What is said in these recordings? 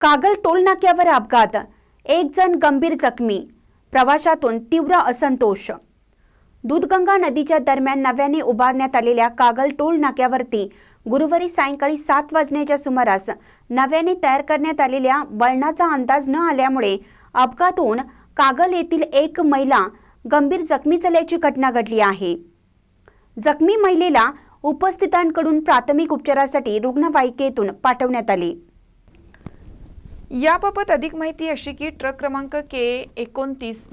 Kagal toll नाक्यावर अपघात. एक जण गंभीर जखमी. प्रवाशातून तीव्र असंतोष. दूधगंगा नदीच्या दरम्यान नव्याने उभारण्यात आलेल्या कागल टोल नाक्यावरती गुरुवारी सायंकाळी सात वाजण्याच्या सुमारास नव्याने तयार करण्यात आलेल्या वळणाचा अंदाज न आल्यामुळे अपघात होऊन कागल येथील एक महिला गंभीर जखमी झाल्याची घटना घडली आहे. जखमी महिलेला उपस्थितांकडून प्राथमिक उपचारासाठी रुग्णवाहिकेतून पाठवण्यात आले. याबाबत अधिक माहिती अशी की ट्रक क्रमांक के एकोणतीस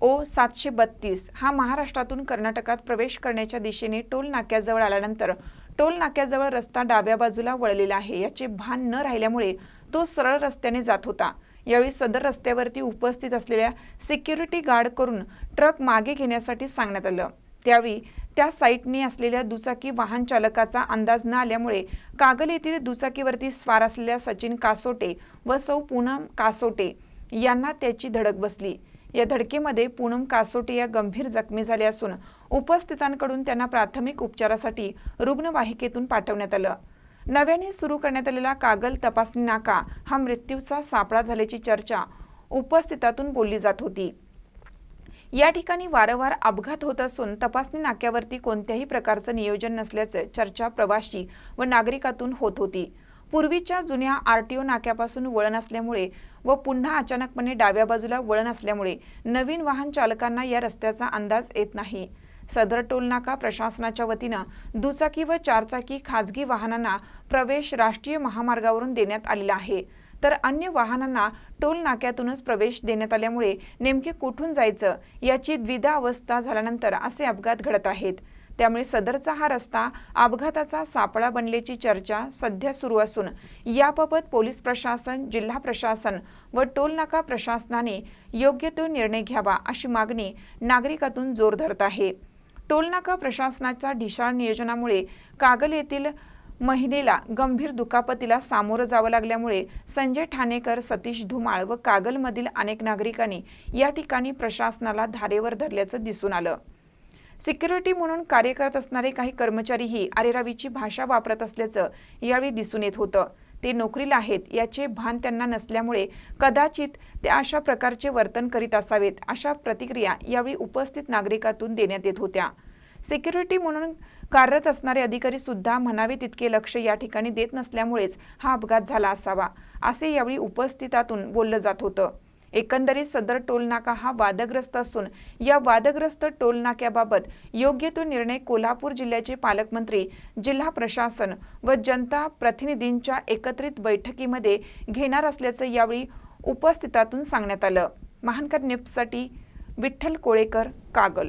ओ सातशे बत्तीस हा महाराष्ट्रातून कर्नाटकात प्रवेश करण्याच्या दिशेने टोल नाक्याजवळ आल्यानंतर टोल नाक्याजवळ रस्ता डाव्या बाजूला वळलेला आहे. याचे भान न राहिल्यामुळे तो सरळ रस्त्याने जात होता. यावेळी सदर रस्त्यावरती उपस्थित असलेल्या सिक्युरिटी गार्ड करून ट्रक मागे घेण्यासाठी सांगण्यात आलं. त्यावेळी त्या साईटने असलेल्या दुचाकी वाहन चालकाचा अंदाज न आल्यामुळे कागल येथील दुचाकीवरती स्वार असलेल्या सचिन कासोटे व सौ पूनम कासोटे यांना त्याची धडक बसली. या धडकेमध्ये पूनम कासोटे या गंभीर जखमी झाल्या असून उपस्थितांकडून त्यांना प्राथमिक उपचारासाठी रुग्णवाहिकेतून पाठवण्यात आलं. नव्याने सुरू करण्यात आलेला कागल तपासणी नाका हा मृत्यूचा सापळा झाल्याची चर्चा उपस्थितातून बोलली जात होती. या ठिकाणी वारंवार अपघात होत असून तपासणी नाक्यावरती कोणत्याही प्रकारचं नियोजन नसल्याचं चर्चा प्रवाशी व नागरिकातून होत होती. पूर्वीच्या जुन्या आरटीओ नाक्यापासून वळण असल्यामुळे व पुन्हा अचानकपणे डाव्या बाजूला वळण असल्यामुळे नवीन वाहन चालकांना या रस्त्याचा अंदाज येत नाही. सदर टोलनाका प्रशासनाच्या वतीनं दुचाकी व चारचाकी खाजगी वाहनांना प्रवेश राष्ट्रीय महामार्गावरून देण्यात आलेला आहे. तर अन्य वाहनांना टोल नाक्यातूनच प्रवेश देण्यात आल्यामुळे नेमके कुठून जायचं याची द्विधा अवस्था झाल्यानंतर असे अपघात घडत आहेत. त्यामुळे सदरचा हा रस्ता अपघाताचा सापळा बनल्याची चर्चा सध्या सुरू असून याबाबत पोलीस प्रशासन जिल्हा प्रशासन व टोल नाका प्रशासनाने योग्य तो निर्णय घ्यावा अशी मागणी नागरिकातून जोर धरत आहे. टोलनाका प्रशासनाच्या ढिशाळ नियोजनामुळे कागल येथील महिलेला गंभीर दुखापतीला सामोरं जावं लागल्यामुळे संजय ठाणेकर सतीश धुमाळ व कागलमधील अनेक नागरिकांनी या ठिकाणी प्रशासनाला धारेवर धरल्याचं दिसून आलं. सिक्युरिटी म्हणून कार्य करत असणारे काही कर्मचारीही अरेरावीची भाषा वापरत असल्याचं यावेळी दिसून येत होतं. ते नोकरीला आहेत याचे भान त्यांना नसल्यामुळे कदाचित ते अशा प्रकारचे वर्तन करीत असावेत अशा प्रतिक्रिया यावेळी उपस्थित नागरिकातून देण्यात येत होत्या. सिक्युरिटी म्हणून कार्यरत असणारे अधिकारी सुद्धा म्हणावे तितके लक्ष या ठिकाणी देत नसल्यामुळेच हा अपघात झाला असावा असे यावेळी उपस्थितातून बोललं जात होतं. एकंदरीत सदर टोलनाका हा वादग्रस्त असून या वादग्रस्त टोलनाक्याबाबत योग्य तो निर्णय कोल्हापूर जिल्ह्याचे पालकमंत्री जिल्हा प्रशासन व जनता प्रतिनिधींच्या एकत्रित बैठकीमध्ये घेणार असल्याचं यावेळी उपस्थितातून सांगण्यात आलं. महानकर निप्ससाठी विठ्ठल कोळेकर कागल.